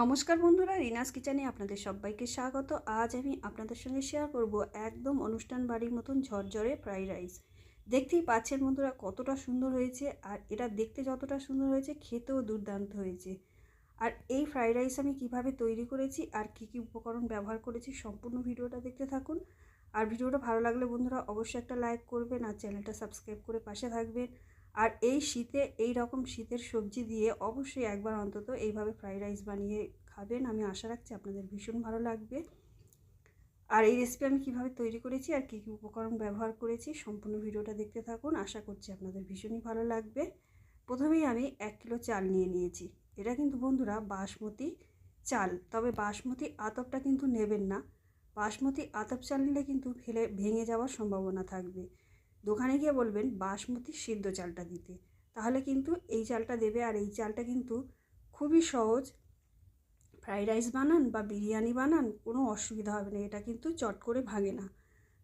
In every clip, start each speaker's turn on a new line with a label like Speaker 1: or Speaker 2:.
Speaker 1: নমস্কার বন্ধুরা, রিনাস কিচেনে আপনাদের সবাইকে স্বাগত। আজ আমি আপনাদের সঙ্গে শেয়ার করব একদম অনুষ্ঠান বাড়ির মতন ঝরঝরে ফ্রাইড রাইস দেখতেই পাচ্ছেন বন্ধুরা, কতটা সুন্দর হয়েছে আর এটা দেখতে যতটা সুন্দর হয়েছে, খেতেও দুর্দান্ত হয়েছে। আর এই ফ্রাইড রাইস আমি কীভাবে তৈরি করেছি আর কি কি উপকরণ ব্যবহার করেছি সম্পূর্ণ ভিডিওটা দেখতে থাকুন। আর ভিডিওটা ভালো লাগলে বন্ধুরা, অবশ্যই একটা লাইক করবেন আর চ্যানেলটা সাবস্ক্রাইব করে পাশে থাকবেন। আর এই শীতে, এই রকম শীতের সবজি দিয়ে অবশ্যই একবার অন্তত এইভাবে ফ্রাইড রাইস বানিয়ে খাবেন। আমি আশা রাখছি আপনাদের ভীষণ ভালো লাগবে। আর এই রেসিপি আমি কীভাবে তৈরি করেছি আর কী কী উপকরণ ব্যবহার করেছি সম্পূর্ণ ভিডিওটা দেখতে থাকুন। আশা করছি আপনাদের ভীষণই ভালো লাগবে। প্রথমেই আমি এক কিলো চাল নিয়ে নিয়েছি। এটা কিন্তু বন্ধুরা বাসমতি চাল। তবে বাসমতি আতপটা কিন্তু নেবেন না। বাসমতি আতপ চাল নিলে কিন্তু ফেলে ভেঙে যাওয়ার সম্ভাবনা থাকবে। দোকানে গিয়ে বলবেন, বাসমতি সিদ্ধ চালটা দিতে। তাহলে কিন্তু এই চালটা দেবে, আর এই চালটা কিন্তু খুবই সহজ। ফ্রাইড রাইস বানান বা বিরিয়ানি বানান, কোনো অসুবিধা হবে না, এটা কিন্তু চট করে ভাঙে না।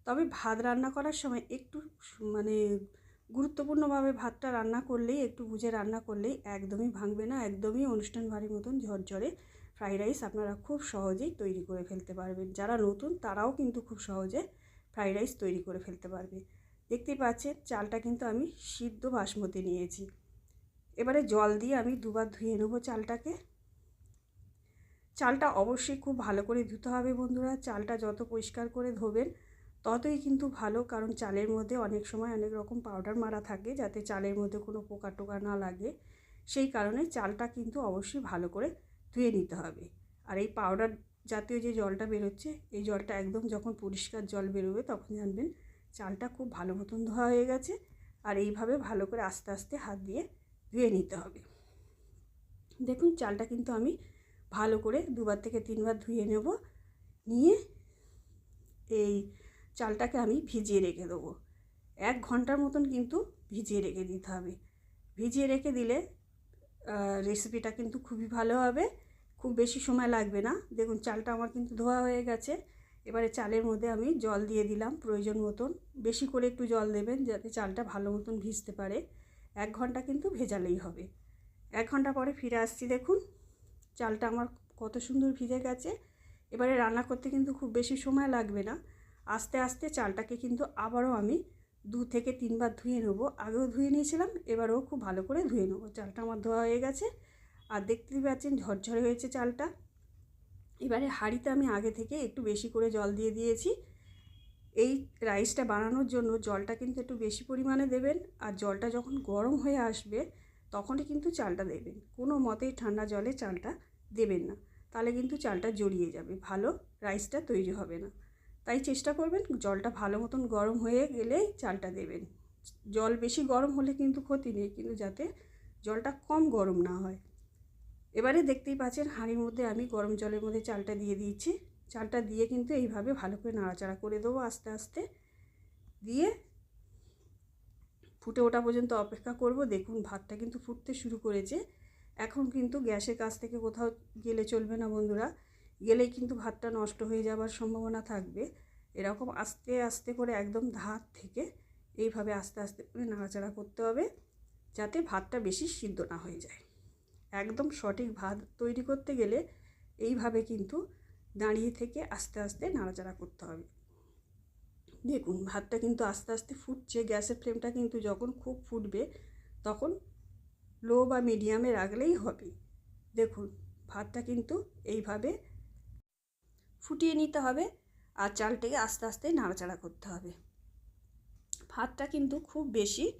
Speaker 1: তবে ভাত রান্না করার সময় একটু মানে গুরুত্বপূর্ণভাবে ভাতটা রান্না করলেই, একটু বুঝে রান্না করলেই একদমই ভাঙবে না, একদমই অনুষ্ঠান বাড়ির মতন ঝরঝরে ফ্রাইড রাইস আপনারা খুব সহজেই তৈরি করে ফেলতে পারবেন। যারা নতুন, তারাও কিন্তু খুব সহজে ফ্রাইড রাইস তৈরি করে ফেলতে পারবে। দেখতেই পাচ্ছেন, চালটা কিন্তু আমি সিদ্ধ বাসমতি নিয়েছি। এবারে জল দিয়ে আমি দুবার ধুয়ে নেব চালটাকে। চালটা অবশ্যই খুব ভালো করে ধুতে হবে বন্ধুরা, চালটা যত পরিষ্কার করে ধোবেন ততই কিন্তু ভালো, কারণ চালের মধ্যে অনেক সময় অনেক রকম পাউডার মারা থাকে যাতে চালের মধ্যে কোনো পোকা টোকা না লাগে। সেই কারণে চালটা কিন্তু অবশ্যই ভালো করে ধুয়ে নিতে হবে। আর এই পাউডার জাতীয় যে জলটা বেরোচ্ছে, এই জলটা একদম যখন পরিষ্কার জল বেরোবে তখন জানবেন চালটা খুব ভালো মতন ধোয়া হয়ে গেছে আর এইভাবে ভালো করে আস্তে আস্তে হাত দিয়ে ধুয়ে নিতে হবে। দেখুন চালটা কিন্তু আমি ভালো করে দুবার থেকে তিনবার ধুয়ে নেব, নিয়ে এই চালটাকে আমি ভিজিয়ে রেখে দেবো। এক ঘণ্টার মতন কিন্তু ভিজিয়ে রেখে দিতে হবে। ভিজিয়ে রেখে দিলে রেসিপিটা কিন্তু খুবই ভালো হবে, খুব বেশি সময় লাগবে না। দেখুন চালটা আমার কিন্তু ধোয়া হয়ে গেছে। এবারে চালের মধ্যে আমি জল দিয়ে দিলাম প্রয়োজন মতন। বেশি করে একটু জল দেবেন যাতে চালটা ভালো মতন ভিজতে পারে। এক ঘণ্টা কিন্তু ভেজালেই হবে। এক ঘণ্টা পরে ফিরে আসছি দেখুন। চালটা আমার কত সুন্দর ভিজে গেছে। এবারে রান্না করতে কিন্তু খুব বেশি সময় লাগবে না। আস্তে আস্তে চালটাকে কিন্তু আবারও আমি দু থেকে তিনবার ধুয়ে নেব। আগেও ধুয়ে নিয়েছিলাম, এবারেও খুব ভালো করে ধুয়ে নেব। চালটা আমার ধোয়া হয়ে গেছে। আর দেখতেই পাচ্ছেন ঝরঝরে হয়েছে চালটা। এবারে হাঁড়িতে আমি আগে থেকে একটু বেশি করে জল দিয়ে দিয়েছি। এই রাইসটা বানানোর জন্য জলটা কিন্তু একটু বেশি পরিমাণে দেবেন আর জলটা যখন গরম হয়ে আসবে তখনই কিন্তু চালটা দেবেন। কোনো মতেই ঠান্ডা জলে চালটা দেবেন না। তাহলে কিন্তু চালটা জড়িয়ে যাবে, ভালো রাইসটা তৈরি হবে না। তাই চেষ্টা করবেন জলটা ভালো মতন গরম হয়ে গেলেই চালটা দেবেন। জল বেশি গরম হলে কিন্তু ক্ষতি নেই, কিন্তু যাতে জলটা কম গরম না হয়। এবারে দেখতেই পাচ্ছেন হাঁড়ির মধ্যে আমি গরম জলের মধ্যে চালটা দিয়ে দিয়েছি। চালটা দিয়ে কিন্তু এইভাবে ভালো করে নাড়াচাড়া করে দেবো আস্তে আস্তে। দিয়ে ফুটে ওঠা পর্যন্ত অপেক্ষা করব। দেখুন, ভাতটা কিন্তু ফুটতে শুরু করেছে। এখন কিন্তু গ্যাসের কাছ থেকে কোথাও গেলে চলবে না বন্ধুরা। গেলেই কিন্তু ভাতটা নষ্ট হয়ে যাবার সম্ভাবনা থাকবে। এরকম আস্তে আস্তে করে একদম ধার থেকে এইভাবে আস্তে আস্তে করে নাড়াচাড়া করতে হবে, যাতে ভাতটা বেশি সিদ্ধ না হয়ে যায়। একদম সঠিক ভাত তৈরি করতে গেলে এইভাবে কিন্তু দাঁড়িয়ে থেকে আস্তে আস্তে নাড়াচাড়া করতে হবে। দেখুন, ভাতটা কিন্তু আস্তে আস্তে ফুটছে, গ্যাসের ফ্লেমটা কিন্তু যখন খুব ফুটবে তখন লো বা মিডিয়ামে রাখলেই হবে। দেখুন, ভাতটা কিন্তু এইভাবে ফুটিয়ে নিতে হবে আর চালটাকে আস্তে আস্তে নাড়াচাড়া করতে হবে। ভাতটা কিন্তু খুব বেশি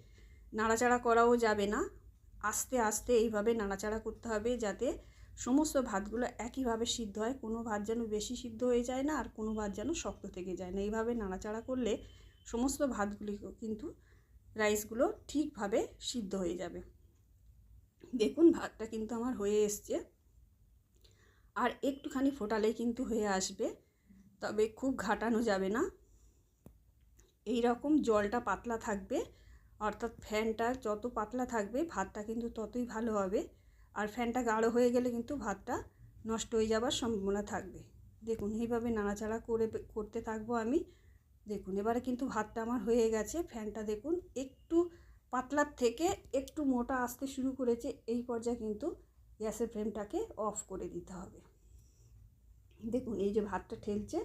Speaker 1: নাড়াচাড়া করাও যাবে না। আস্তে আস্তে এইভাবে নাড়াচাড়া করতে হবে যাতে সমস্ত ভাতগুলো একইভাবে সিদ্ধ হয়। কোনো ভাত যেন বেশি সিদ্ধ হয়ে যায় না আর কোনো ভাত যেন শক্ত থেকে যায় না। এইভাবে নাড়াচাড়া করলে সমস্ত ভাতগুলি কিন্তু রাইসগুলো ঠিকভাবে সিদ্ধ হয়ে যাবে। দেখুন, ভাতটা কিন্তু আমার হয়ে এসছে। আর একটুখানি ফোটালেই কিন্তু হয়ে আসবে, তবে খুব ঘাটানো যাবে না। এই রকম জলটা পাতলা থাকবে। অর্থাৎ ফ্যানটা যত পাতলা থাকবে, ভাতটা কিন্তু ততই ভালো হবে। আর ফ্যানটা গাঢ় হয়ে গেলে কিন্তু ভাতটা নষ্ট হয়ে যাবার সম্ভাবনা থাকবে। দেখুন, এইভাবে নাড়াচাড়া করে করতে থাকব আমি। দেখুন, এবারে কিন্তু ভাতটা আমার হয়ে গেছে। ফ্যানটা দেখুন, একটু পাতলার থেকে একটু মোটা আসতে শুরু করেছে। এই পর্যায়ে কিন্তু গ্যাসের ফ্লেমটাকে অফ করে দিতে হবে। দেখুন, এই যে ভাতটা ঠেলছে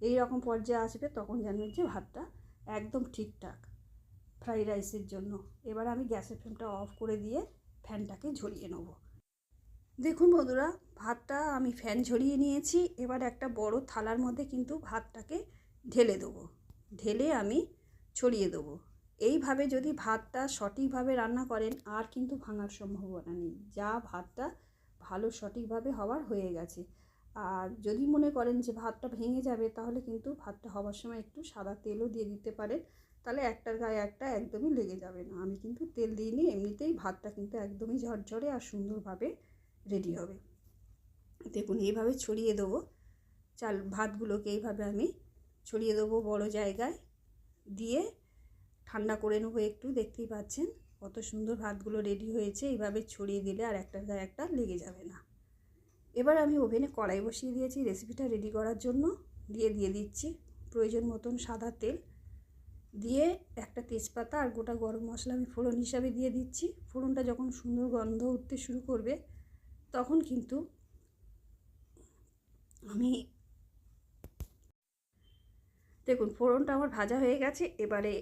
Speaker 1: এই রকম পর্যায়ে আসবে, তখন জানবেন যে ভাতটা একদম ঠিকঠাক। ফ্রাইড রাইসের জন্য। এবার আমি গ্যাসের ফ্লেমটা অফ করে দিয়ে ফ্যানটাকে ঝরিয়ে নেব। দেখুন বন্ধুরা, ভাতটা আমি ফ্যান ঝরিয়ে নিয়েছি। এবার একটা বড় থালার মধ্যে কিন্তু ভাতটাকে ঢেলে দেবো। ঢেলে আমি ছড়িয়ে দেবো। এইভাবে যদি ভাতটা সঠিকভাবে রান্না করেন, আর কিন্তু ভাঙার সম্ভাবনা নেই। যা ভাতটা ভালো সঠিকভাবে হওয়ার হয়ে গেছে। আর যদি মনে করেন যে ভাতটা ভেঙে যাবে, তাহলে কিন্তু ভাতটা হবার সময় একটু সাদা তেলও দিয়ে দিতে পারেন। তাহলে একটার গায়ে একটা একদমই লেগে যাবে না। আমি কিন্তু তেল দিইনি, এমনিতেই ভাতটা কিন্তু একদমই ঝরঝরে আর সুন্দরভাবে রেডি হবে। দেখুন, এইভাবে ছড়িয়ে দেবো। চাল, ভাতগুলোকে এইভাবে আমি ছড়িয়ে দেবো বড় জায়গায়। দিয়ে ঠান্ডা করে নেব একটু, দেখতেই পাচ্ছেন কত সুন্দর ভাতগুলো রেডি হয়েছে। এইভাবে ছড়িয়ে দিলে আর একটার গায়ে একটা লেগে যাবে না। এবার আমি ওভেনে কড়াই বসিয়ে দিয়েছি রেসিপিটা রেডি করার জন্য। দিয়ে দিয়ে দিচ্ছি প্রয়োজন মতন সাদা তেল। দিয়ে একটা তেজপাতা আর গোটা গরম মশলা আমি ফোড়ন হিসাবে দিয়ে দিচ্ছি। ফোড়নটা যখন সুন্দর গন্ধ উঠতে শুরু করবে, তখন কিন্তু আমি দেখুন, ফোড়নটা আমার ভাজা হয়ে গেছে। এবারে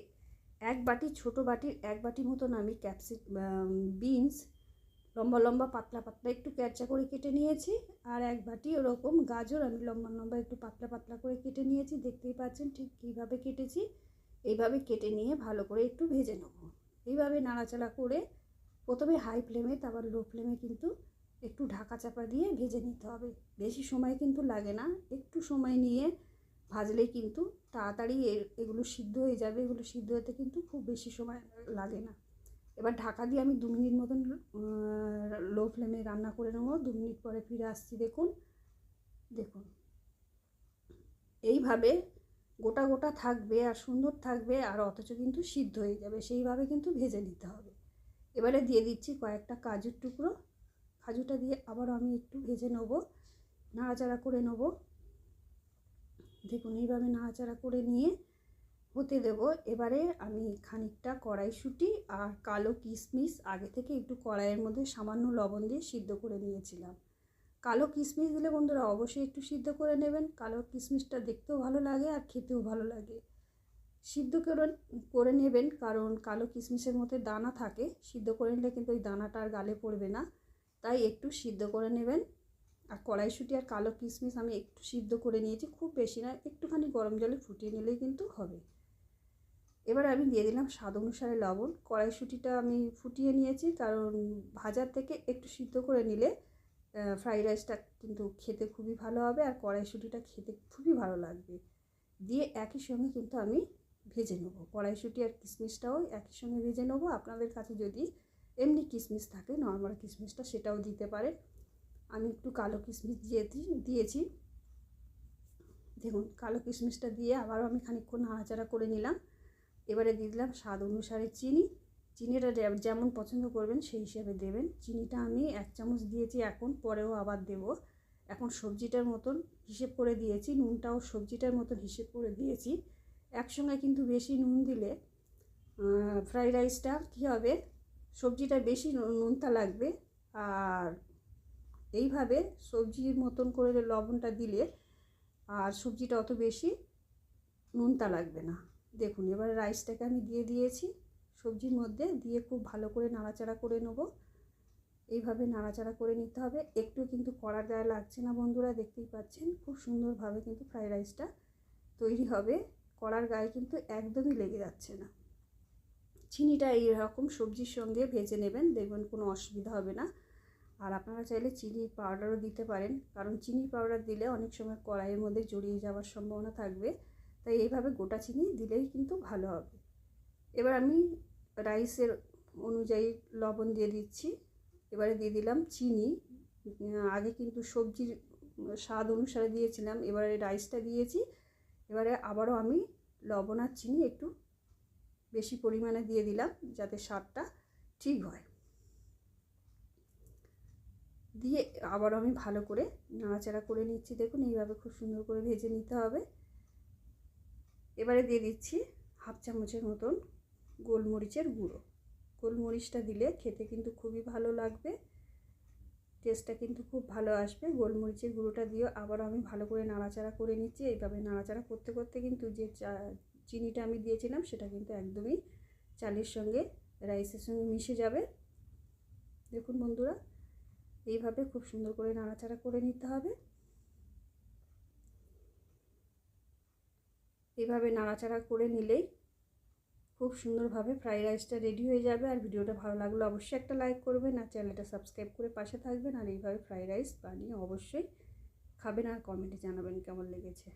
Speaker 1: এক বাটি, ছোট বাটির, এক বাটি মতন আমি ক্যাপসি বিনস লম্বা লম্বা, পাতলা পাতলা একটু ক্যারচা করে কেটে নিয়েছি। আর এক বাটি ওরকম গাজর আমি লম্বা লম্বা একটু পাতলা পাতলা করে কেটে নিয়েছি। দেখতেই পাচ্ছেন ঠিক কীভাবে কেটেছি। এইভাবে কেটে নিয়ে ভালো করে একটু ভেজে নেব। এইভাবে নাড়াচাড়া করে প্রথমে হাই ফ্লেমে তারপর লো ফ্লেমে কিন্তু একটু ঢাকা চাপা দিয়ে ভেজে নিতে হবে। বেশি সময় কিন্তু লাগে না। একটু সময় নিয়ে ভাজলেই কিন্তু তাড়াতাড়ি এগুলো সিদ্ধ হয়ে যাবে। এগুলো সিদ্ধ হতে কিন্তু খুব বেশি সময় লাগে না। এবার ঢাকা দিয়ে আমি দু মিনিট মতন লো ফ্লেমে রান্না করে নেব। দু মিনিট পরে ফিরে আসছি, দেখুন। দেখুন। এইভাবে গোটা গোটা থাকবে আর সুন্দর থাকবে আর অথচ কিন্তু সিদ্ধ হয়ে যাবে। সেইভাবে কিন্তু ভেজে নিতে হবে। এবারে দিয়ে দিচ্ছি কয়েকটা কাজুর টুকরো। কাজুটা দিয়ে আবার আমি একটু ভেজে নেব, নাড়াচাড়া করে নেব। দেখুন, এইভাবে নাড়াচাড়া করে নিয়ে হতে দেব। এবারে আমি খানিকটা কড়াইশুঁটি আর কালো কিশমিশ আগে থেকে একটু কড়াইয়ের মধ্যে সামান্য লবণ দিয়ে সিদ্ধ করে নিয়েছিলাম। কালো কিশমিশ দিলে বন্ধুরা অবশ্যই একটু সিদ্ধ করে নেবেন। কালো কিশমিশটা দেখতেও ভালো লাগে আর খেতেও ভালো লাগে। সিদ্ধ করে করে নেবেন কারণ কালো কিশমিশের মধ্যে দানা থাকে। সিদ্ধ করে নিলে কিন্তু ওই দানাটা আর গালে পড়বে না। তাই একটু সিদ্ধ করে নেবেন। আর কড়াইশুঁটি আর কালো কিশমিশ আমি একটু সিদ্ধ করে নিয়েছি। খুব বেশি না, একটুখানি গরম জলে ফুটিয়ে নিলেই কিন্তু হবে। এবার আমি দিয়ে দিলাম স্বাদ অনুসারে লবণ। কড়াইশুঁটিটা আমি ফুটিয়ে নিয়েছি, কারণ ভাজার থেকে একটু সিদ্ধ করে নিলে ফ্রাইড রাইসটা কিন্তু খেতে খুবই ভালো হবে আর কড়াইশুঁটিটা খেতে খুবই ভালো লাগবে। দিয়ে একই সঙ্গে কিন্তু আমি ভেজে নেব। কড়াইশুঁটি আর কিশমিশটাও একই সঙ্গে ভেজে নেব। আপনাদের কাছে যদি এমনি কিশমিশ থাকে নর্মাল কিশমিশটা সেটাও দিতে পারেন। আমি একটু কালো কিশমিশ দিয়েছি দিয়েছি। দেখুন, কালো কিশমিশটা দিয়ে আবারও আমি খানিকক্ষণ নাড়াচাড়া করে নিলাম। এবারে দিয়ে দিলাম স্বাদ অনুসারে চিনি। চিনিটা যেমন পছন্দ করবেন সেই হিসাবে দেবেন। চিনিটা আমি এক চামচ দিয়েছি এখন, পরেও আবার দেব। এখন সবজিটার মতন হিসেব করে দিয়েছি, নুনটাও সবজিটার মতন হিসেব করে দিয়েছি। একসঙ্গে কিন্তু বেশি নুন দিলে ফ্রাইড রাইসটা কী হবে? সবজিটা বেশি নুনটা লাগবে। আর এইভাবে সবজির মতন করে লবণটা দিলে আর সবজিটা অত বেশি নুনটা লাগবে না। দেখুন, এবার রাইসটাকে আমি দিয়ে দিয়েছি। সবজির মধ্যে দিয়ে খুব ভালো করে নাড়াচাড়া করে নেব। এইভাবে নাড়াচাড়া করে নিতে হবে। একটু কিন্তু কড়ার গায়ে লাগছে না বন্ধুরা, দেখতেই পাচ্ছেন। খুব সুন্দরভাবে কিন্তু ফ্রাইড রাইসটা তৈরি হবে। কড়ার গায়ে কিন্তু একদমই লেগে যাচ্ছে না। চিনিটা এইরকম সবজির সঙ্গে ভেজে নেবেন, দেখবেন কোনো অসুবিধা হবে না। আর আপনারা চাইলে চিনি পাউডারও দিতে পারেন। কারণ চিনি পাউডার দিলে অনেক সময় কড়াইয়ের মধ্যে জড়িয়ে যাওয়ার সম্ভাবনা থাকবে। তাই এইভাবে গোটা চিনি দিলেই কিন্তু ভালো হবে। এবার আমি রাইসের অনুযায়ী লবণ দিয়ে দিচ্ছি। এবারে দিয়ে দিলাম চিনি। আগে কিন্তু সবজির স্বাদ অনুসারে দিয়েছিলাম। এবারে রাইসটা দিয়েছি। এবারে আবারও আমি লবণ আর চিনি একটু বেশি পরিমাণে দিয়ে দিলাম যাতে স্বাদটা ঠিক হয়। দিয়ে আবার আমি ভালো করে নাড়াচাড়া করে নিচ্ছি। দেখুন এইভাবে খুব সুন্দর করে ভেজে নিতে হবে। এবারে দিয়ে দিচ্ছি হাফ চামচের মতন গোলমরিচের গুঁড়ো। গোলমরিচটা দিলে খেতে কিন্তু খুবই ভালো লাগবে টেস্টটা কিন্তু খুব ভালো আসবে। গোলমরিচের গুঁড়োটা দিয়েও আবার আমি ভালো করে নাড়াচাড়া করে নিচ্ছি। এইভাবে নাড়াচাড়া করতে করতে কিন্তু যে চিনিটা আমি দিয়েছিলাম সেটা কিন্তু একদমই চালের সঙ্গে রাইসের সঙ্গে মিশে যাবে। দেখুন বন্ধুরা, এইভাবে খুব সুন্দর করে নাড়াচাড়া করে নিতে হবে। এইভাবে নাড়াচাড়া করে নিলেই খুব সুন্দরভাবে ফ্রাইড রাইসটা রেডি হয়ে যাবে। আর ভিডিওটা ভালো লাগলে অবশ্যই একটা লাইক করবেন আর চ্যানেলটা সাবস্ক্রাইব করে পাশে থাকবেন। আর এইভাবে ফ্রাইড রাইস বানিয়ে অবশ্যই খাবেন আর কমেন্টে জানাবেন কেমন লেগেছে।